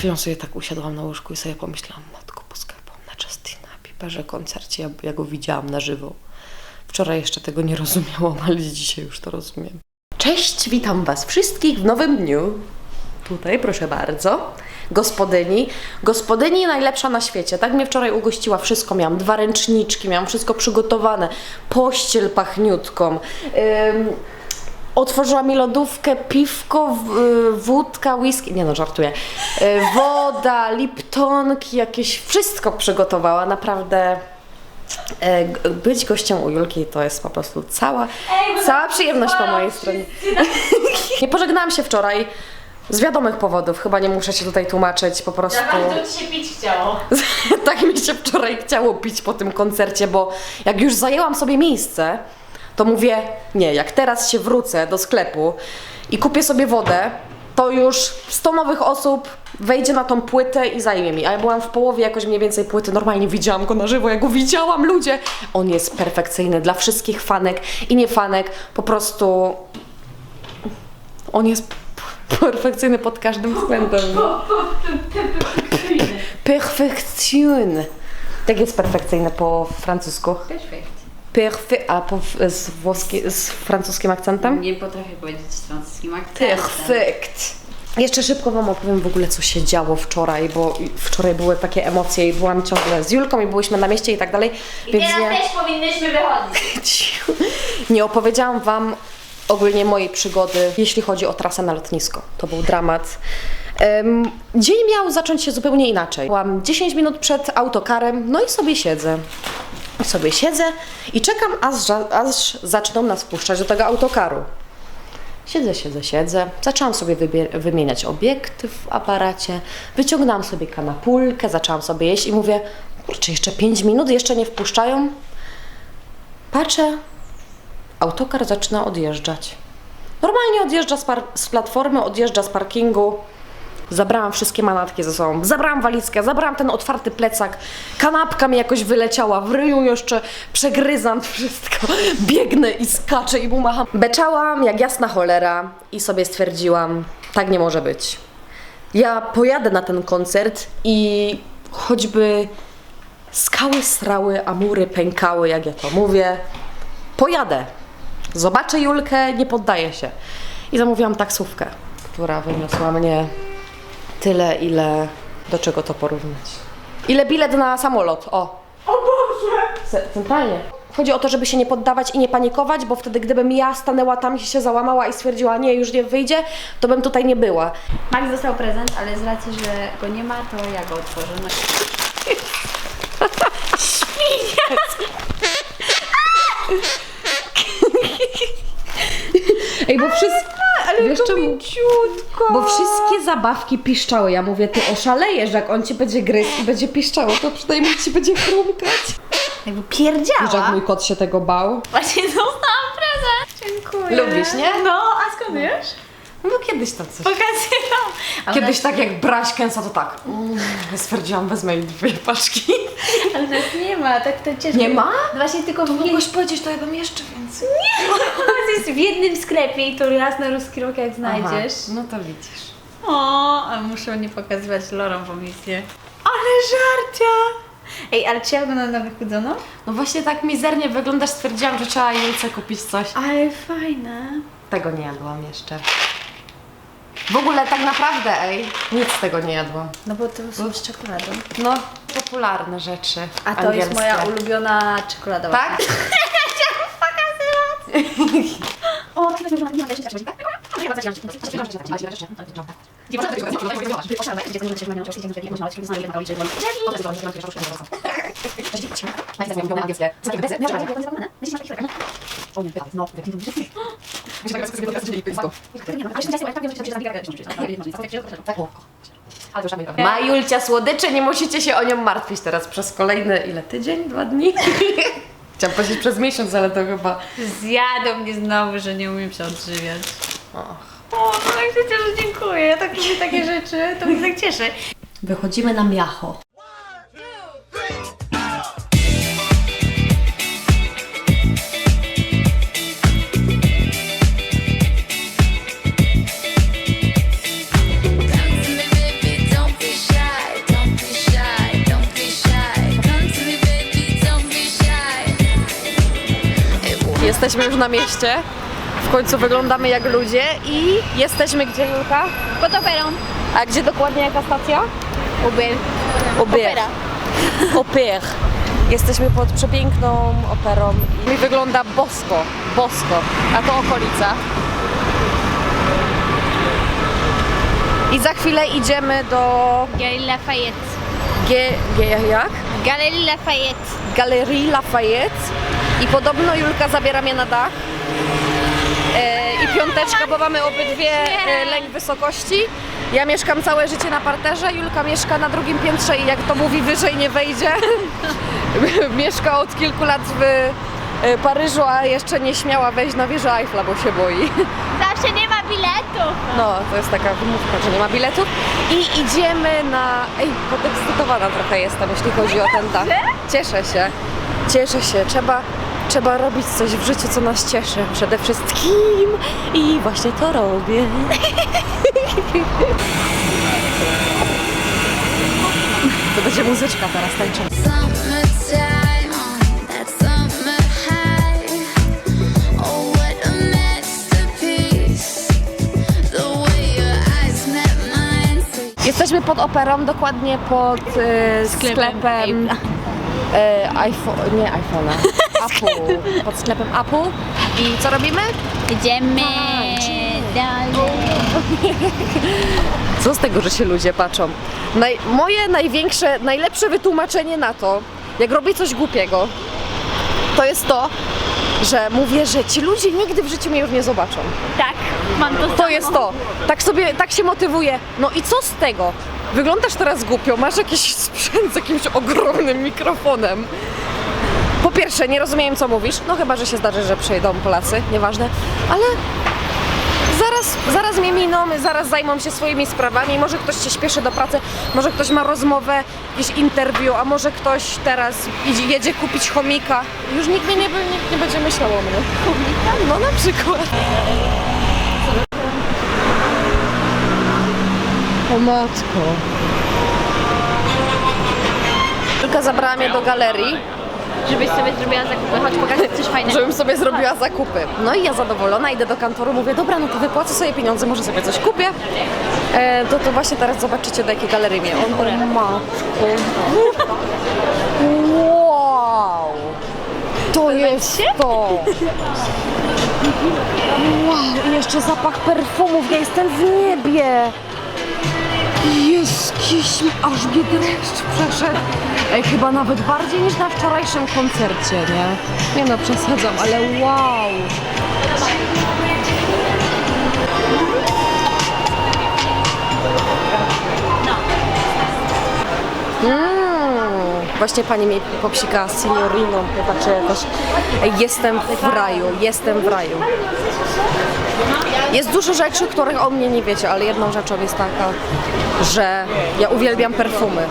chwilą sobie tak usiadłam na łóżku i sobie pomyślałam, matko boska, na Justina Bieberze koncercie, ja, ja go widziałam na żywo. Wczoraj jeszcze tego nie rozumiałam, ale dzisiaj już to rozumiem. Cześć, witam Was wszystkich w nowym dniu. Tutaj, proszę bardzo. Gospodyni. Gospodyni najlepsza na świecie. Tak mnie wczoraj ugościła. Wszystko miałam. Dwa ręczniczki, miałam wszystko przygotowane. Pościel pachniutką. Otworzyła mi lodówkę, piwko, w- y, wódka, whisky. Nie no, żartuję. Y, woda, liptonki, jakieś. Wszystko przygotowała. Naprawdę. e, g- Być gościem u Julki to jest po prostu cała, cała przyjemność po mojej stronie. Nie pożegnałam się wczoraj z wiadomych powodów, chyba nie muszę się tutaj tłumaczyć, po prostu ci się pić chciało. tak mi się wczoraj chciało pić po tym koncercie, bo jak już zajęłam sobie miejsce, to mówię, nie, jak teraz się wrócę do sklepu i kupię sobie wodę, to już 100 nowych osób wejdzie na tą płytę i zajmie mi. A ja byłam w połowie jakoś mniej więcej płyty, normalnie widziałam go na żywo, ja go widziałam, ludzie. On jest perfekcyjny dla wszystkich fanek i nie fanek, po prostu on jest perfekcyjny pod każdym względem. Perfekcyjny. Tak jest perfekcyjny po francusku. Perfekt. Perfy, a po, z, włoski, z francuskim akcentem? Nie potrafię powiedzieć z francuskim akcentem. Perfekt. Jeszcze szybko Wam opowiem w ogóle, co się działo wczoraj, bo wczoraj były takie emocje i byłam ciągle z Julką i byłyśmy na mieście i tak dalej, I więc teraz nie, też powinnyśmy wychodzić. nie opowiedziałam Wam ogólnie mojej przygody, jeśli chodzi o trasę na lotnisko. To był dramat. Em, dzień miał zacząć się zupełnie inaczej. Byłam 10 minut przed autokarem, no i sobie siedzę. Sobie siedzę i czekam, aż, aż zaczną nas wpuszczać do tego autokaru. Siedzę, siedzę, siedzę. Zaczęłam sobie wymieniać obiekty w aparacie. Wyciągnęłam sobie kanapulkę, zaczęłam sobie jeść i mówię, kurczę, jeszcze 5 minut, jeszcze nie wpuszczają. Patrzę, autokar zaczyna odjeżdżać. Normalnie odjeżdża z, z platformy, odjeżdża z parkingu. Zabrałam wszystkie manatki ze sobą, zabrałam walizkę, zabrałam ten otwarty plecak, kanapka mi jakoś wyleciała, w ryju jeszcze przegryzam wszystko, biegnę i skaczę i mu macham. Beczałam jak jasna cholera i sobie stwierdziłam, tak nie może być. Ja pojadę na ten koncert i choćby skały strały, a mury pękały, jak ja to mówię, pojadę. Zobaczę Julkę, nie poddaję się. I zamówiłam taksówkę, która wyniosła mnie tyle, ile do czego to porównać. Ile bilet na samolot? O! O Boże! Centralnie. Chodzi o to, żeby się nie poddawać i nie panikować, bo wtedy gdybym ja stanęła tam i się załamała i stwierdziła, nie, już nie wyjdzie, to bym tutaj nie była. Max dostał prezent, ale z racji, że go nie ma, to ja go otworzę. No. Ej, bo wszystko... Wiesz czemu? Ciutko. Bo wszystkie zabawki piszczały. Ja mówię, ty oszalejesz, jak on ci będzie gryzł i będzie piszczało, to przynajmniej ci będzie chrumkać. Jakby Wiesz, jak pierdziała. mój kot się tego bał? Właśnie dostałam prezent. Dziękuję. Lubisz, nie? No, a skąd wiesz? No kiedyś tam coś. Pokazują. A Kiedyś tak jak braś kęsa, to tak. Mm, stwierdziłam, wezmę jej dwie paczki. Ale nas nie ma, tak to cieszę. Nie ma? No Właśnie tylko w jednym, Mogłaś powiedzieć, to ja bym jeszcze więcej. jest w jednym sklepie i to raz na ruski rok jak znajdziesz. Aha, no to widzisz. O, a muszę nie pokazywać Lorom po misję. Ale żarcia! Ej, ale czy ja wyglądam na wychudzoną? No właśnie tak mizernie wyglądasz, stwierdziłam, że trzeba Julce kupić coś. Ale fajne. Tego nie jadłam jeszcze. W ogóle tak naprawdę, ej, nic z tego nie jadłam. No bo to są z czekoladą. No, popularne rzeczy A to angielskie. jest moja ulubiona czekoladowa. Tak? Chciałam pokazywać! O, Ma Julcia słodycze, nie musicie się o nią martwić teraz przez kolejny, ile, tydzień, dwa dni? Chciałam powiedzieć przez miesiąc, ale to chyba... Zjadą mnie znowu, że nie umiem się odżywiać. Och. O, no jak się cieszę, dziękuję. Ja tak lubię takie rzeczy, to mnie tak cieszy. Wychodzimy na miacho. Jesteśmy już na mieście. W końcu wyglądamy jak ludzie i jesteśmy gdzie, Julka? Pod operą. A gdzie dokładnie jaka stacja? Uber. Opera. Oper. Jesteśmy pod przepiękną operą i wygląda bosko, bosko. A to okolica. I za chwilę idziemy do Galerii Lafayette. G, G jak? Galerii Lafayette. Galerii Lafayette i podobno Julka zabiera mnie na dach. E, I piąteczka, bo mamy obydwie e, lęk wysokości. Ja mieszkam całe życie na parterze, Julka mieszka na drugim piętrze i jak to mówi, wyżej nie wejdzie. mieszka od kilku lat w e, Paryżu, a jeszcze nie śmiała wejść na wieżę Eiffla, bo się boi. Zawsze nie ma biletu. No, to jest taka wymówka, że nie ma biletów. I idziemy na... Ej, podekscytowana trochę jestem, jeśli chodzi o ten dach. Cieszę się, cieszę się. Trzeba, trzeba robić coś w życiu, co nas cieszy przede wszystkim. I właśnie to robię. To będzie muzyczka teraz. So Jesteśmy pod operą, dokładnie pod e, sklepem, Sklepem e, iPhone, nie iPhone'a, Apple, pod sklepem Apple. I co robimy? Idziemy dalej. Co z tego, że się ludzie patrzą? Naj, moje największe, najlepsze wytłumaczenie na to, jak robię coś głupiego, to jest to, że mówię, że ci ludzie nigdy w życiu mnie już nie zobaczą. Tak, mam to To jest to. Tak sobie, tak się motywuję. No i co z tego? Wyglądasz teraz głupio, masz jakiś sprzęt z jakimś ogromnym mikrofonem. Po pierwsze, nie rozumiem co mówisz, no chyba, że się zdarzy, że przyjdą Polacy, nieważne, ale zaraz, zaraz mnie miną, zaraz zajmą się swoimi sprawami, może ktoś się śpieszy do pracy, może ktoś ma rozmowę, jakieś interview, a może ktoś teraz idzie, jedzie kupić chomika. Już nikt mnie nie, nikt nie będzie myślał o mnie. Chomika? No na przykład. O matko. Tylko zabrała mnie do galerii, Żebyś sobie zrobiła zakupy. Chodź pokażę coś fajnego. żebym sobie zrobiła zakupy. No i ja zadowolona idę do kantoru, mówię, dobra, no to wypłacę sobie pieniądze, może sobie coś kupię. E, to, to właśnie teraz zobaczycie, do jakiej galerii mnie. On, matko. Wow. To jest to. Wow, i jeszcze zapach perfumów, ja jestem w niebie. Jakiś, aż mnie dreszcz przeszedł. Ej, chyba nawet bardziej niż na wczorajszym koncercie, nie? Nie no, przesadzam, ale wow. Mm, właśnie pani mi popsika senioriną, chyba czy jakoś. Ej, Jestem w raju, jestem w raju. Jest dużo rzeczy, których o mnie nie wiecie, ale jedną rzeczą jest taka, że ja uwielbiam perfumy.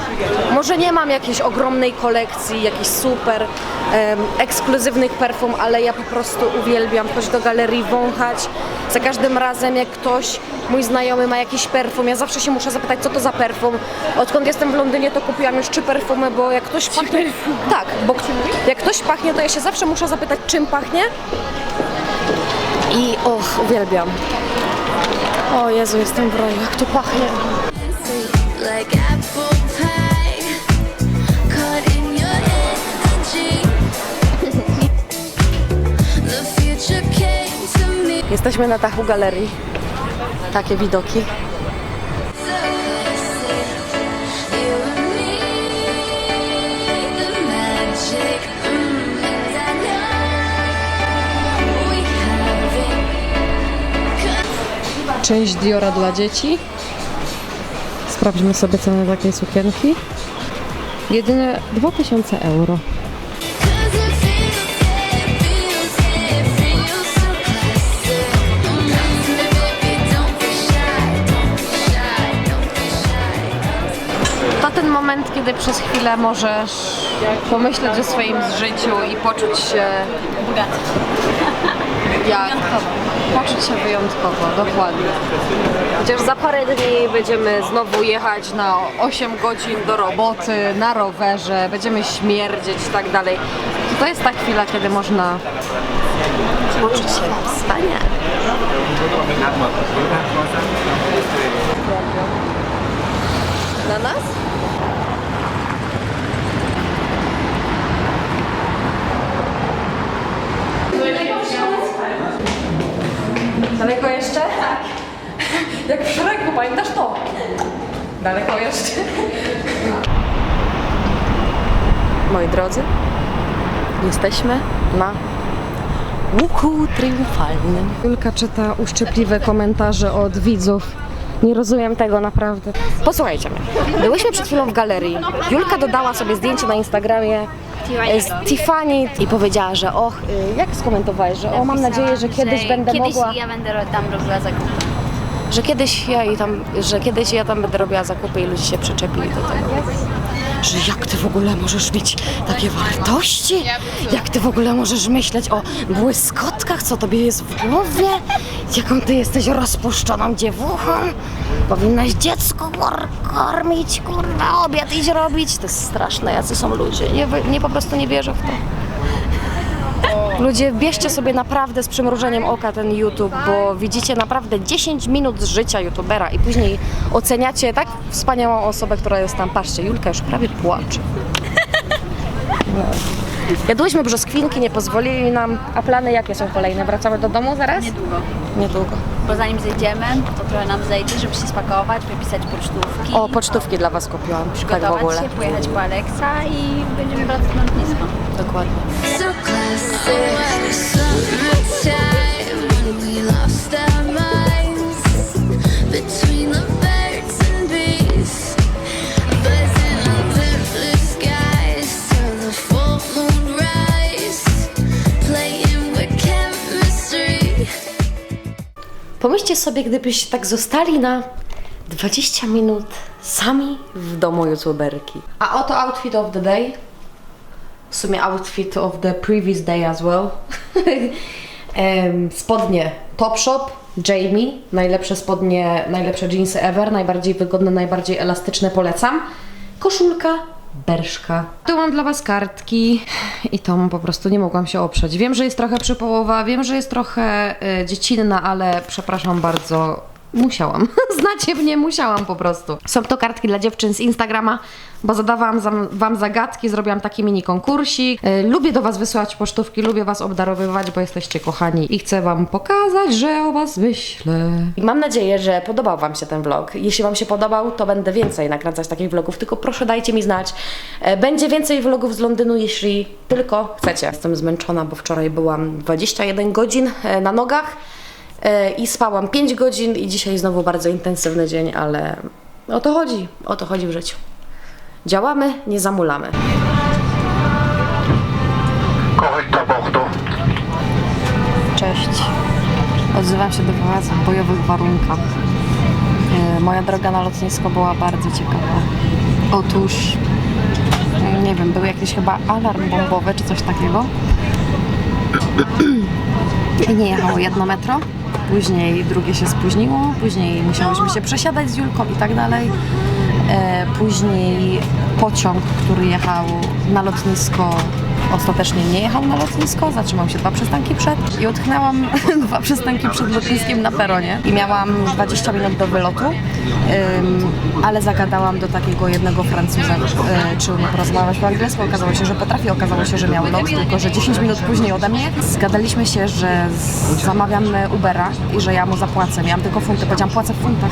Może nie mam jakiejś ogromnej kolekcji, jakichś super em, ekskluzywnych perfum, ale ja po prostu uwielbiam chodzić do galerii, wąchać. Za każdym razem, jak ktoś, mój znajomy ma jakiś perfum, ja zawsze się muszę zapytać, co to za perfum. Odkąd jestem w Londynie, to kupiłam już trzy perfumy, bo jak ktoś pachnie... Tak, bo jak ktoś pachnie, to ja się zawsze muszę zapytać, czym pachnie. I och, uwielbiam. O Jezu, jestem w raju, jak tu pachnie. like apple Jesteśmy na dachu galerii. Takie widoki. Część Diora dla dzieci. Sprawdźmy sobie cenę takiej sukienki. Jedynie 2000 euro. Ten moment, kiedy przez chwilę możesz pomyśleć o swoim życiu i poczuć się Bogaty. jak... Poczuć się wyjątkowo, dokładnie. Chociaż za parę dni będziemy znowu jechać na 8 godzin do roboty, na rowerze, będziemy śmierdzieć i tak dalej. To jest ta chwila, kiedy można poczuć się wspaniale. Na nas? Daleko jeszcze? Tak. Jak w szeregu, pamiętasz to? Daleko jeszcze. Moi drodzy, jesteśmy na łuku triumfalnym. Julka czyta uszczypliwe komentarze od widzów. Nie rozumiem tego naprawdę. Posłuchajcie mnie. Byłyśmy przed chwilą w galerii. Julka dodała sobie zdjęcie na Instagramie z Tiffany i powiedziała, że och, y, jak skomentowałeś, że o, mam nadzieję, że kiedyś będę kiedyś mogła ja będę ro- tam robiła zakupy. że kiedyś ja i tam, że kiedyś ja tam będę robiła zakupy i ludzie się przyczepili do tego. Że jak ty w ogóle możesz mieć takie wartości? Jak ty w ogóle możesz myśleć o błyskotkach, co tobie jest w głowie? Jaką ty jesteś rozpuszczoną dziewuchą? Powinnaś dziecko kor- kormić, kurwa, obiad iść robić. To jest straszne, jacy są ludzie. Nie, wy- nie po prostu nie wierzę w to. Ludzie, bierzcie sobie naprawdę z przymrużeniem oka ten YouTube, bo widzicie naprawdę 10 minut z życia YouTubera i później oceniacie tak wspaniałą osobę, która jest tam. Patrzcie, Julka już prawie płacze. Jadłyśmy brzoskwinki, nie pozwolili nam. A plany jakie są kolejne? Wracamy do domu zaraz? Niedługo. Niedługo. Bo zanim zejdziemy, to trochę nam zejdzie, żeby się spakować, wypisać pocztówki. O, pocztówki dla Was kupiłam. Tak w przygotować ogóle. się, pojechać po Alexa i będziemy wracać na lotnisko. Dokładnie. So classic. Pomyślcie sobie, gdybyście tak zostali na 20 minut sami w domu youtuberki. A oto outfit of the day. W sumie outfit of the previous day as well. Spodnie Topshop, Jamie. Najlepsze spodnie, najlepsze jeansy ever. Najbardziej wygodne, najbardziej elastyczne polecam. Koszulka Berszka. Tu mam dla Was kartki i tą po prostu nie mogłam się oprzeć. Wiem, że jest trochę przypołowa, wiem, że jest trochę y, dziecinna, ale przepraszam bardzo, musiałam. Znacie mnie, musiałam po prostu. Są to kartki dla dziewczyn z Instagrama, bo zadawałam Wam zagadki, zrobiłam taki mini konkursik. Y, lubię do Was wysyłać pocztówki, lubię Was obdarowywać, bo jesteście kochani i chcę Wam pokazać, że o Was myślę. Mam nadzieję, że podobał Wam się ten vlog. Jeśli Wam się podobał, to będę więcej nakręcać takich vlogów, tylko proszę dajcie mi znać. E, Będzie więcej vlogów z Londynu, jeśli tylko chcecie. Jestem zmęczona, bo wczoraj byłam 21 godzin e, na nogach i spałam 5 godzin i dzisiaj znowu bardzo intensywny dzień, ale o to chodzi, o to chodzi w życiu. Działamy, nie zamulamy. Correcto Bordeaux. Cześć. Odzywam się do Was w bojowych warunkach. E, Moja droga na lotnisko była bardzo ciekawa. Otóż, e, nie wiem, był jakiś chyba alarm bombowy czy coś takiego. I nie jechało jedno metro. Później drugie się spóźniło, później musiałyśmy się przesiadać z Julką i tak dalej. E, Później pociąg, który jechał na lotnisko, ostatecznie nie jechał na lotnisko, zatrzymał się dwa przystanki przed i utknęłam dwa przystanki przed lotniskiem na peronie i miałam 20 minut do wylotu, Ym, ale zagadałam do takiego jednego Francuza, y, czy umie porozmawiać po angielsku, okazało się, że potrafi, okazało się, że miał lot, tylko że 10 minut później ode mnie. Zgadaliśmy się, że z- zamawiamy Ubera i że ja mu zapłacę. Miałam tylko funty, powiedziałam płacę w funtach.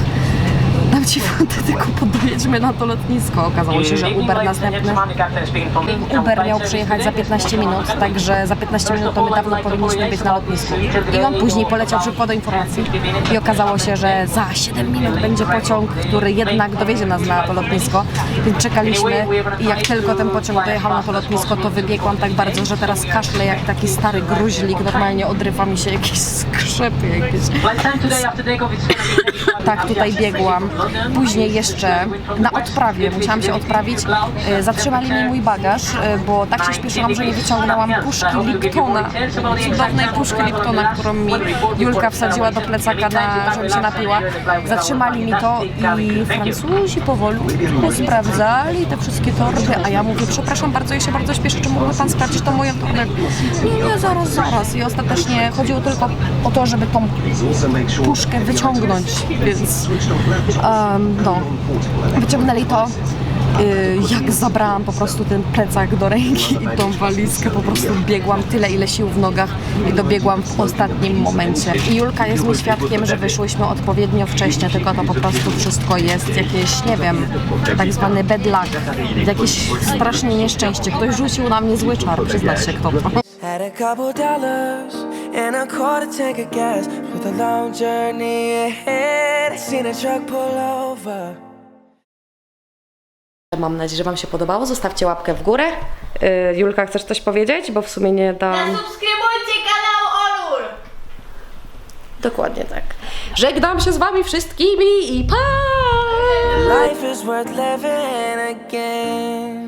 Ci funty, tylko podojedźmy na to lotnisko. Okazało się, że Uber następny Uber miał przyjechać za 15 minut, także za 15 minut to my dawno powinniśmy być na lotnisku. I on później poleciał szybko do informacji i okazało się, że za 7 minut będzie pociąg, który jednak dowiezie nas na to lotnisko. Więc czekaliśmy i jak tylko ten pociąg dojechał na to lotnisko, to wybiegłam tak bardzo, że teraz kaszlę jak taki stary gruźlik, normalnie odrywa mi się jakieś skrzepy jakieś. Tak, tutaj biegłam. Później jeszcze na odprawie, musiałam się odprawić. E, Zatrzymali mi mój bagaż, e, bo tak się śpieszyłam, że nie wyciągnęłam puszki Liptona. Cudownej puszki Liptona, którą mi Julka wsadziła do plecaka, na, żebym się napiła. Zatrzymali mi to i Francuzi powoli sprawdzali te wszystkie torby, a ja mówię, przepraszam bardzo, ja się bardzo śpieszę, czy mógłby pan sprawdzić to moją torbę? Nie, nie, zaraz, zaraz. I ostatecznie chodziło tylko o to, żeby tą puszkę wyciągnąć, więc em, no, wyciągnęli to. Y, Jak zabrałam po prostu ten plecak do ręki i tą walizkę, po prostu biegłam tyle, ile sił w nogach i dobiegłam w ostatnim momencie. I Julka jest mi świadkiem, że wyszłyśmy odpowiednio wcześnie, tylko to po prostu wszystko jest jakieś, nie wiem, tak zwany bad luck, jakieś strasznie nieszczęście. Ktoś rzucił na mnie zły czar, przyznać się kto to. Had a couple dollars and a quarter tank of gas for the long journey ahead. Seen a truck pull over. Mam nadzieję, że Wam się podobało. Zostawcie łapkę w górę. Y, Julka, chcesz coś powiedzieć? Bo w sumie nie dam... Subskrybujcie kanał Olur! Dokładnie tak. Żegnam się z Wami wszystkimi i pa! Life is worth living again.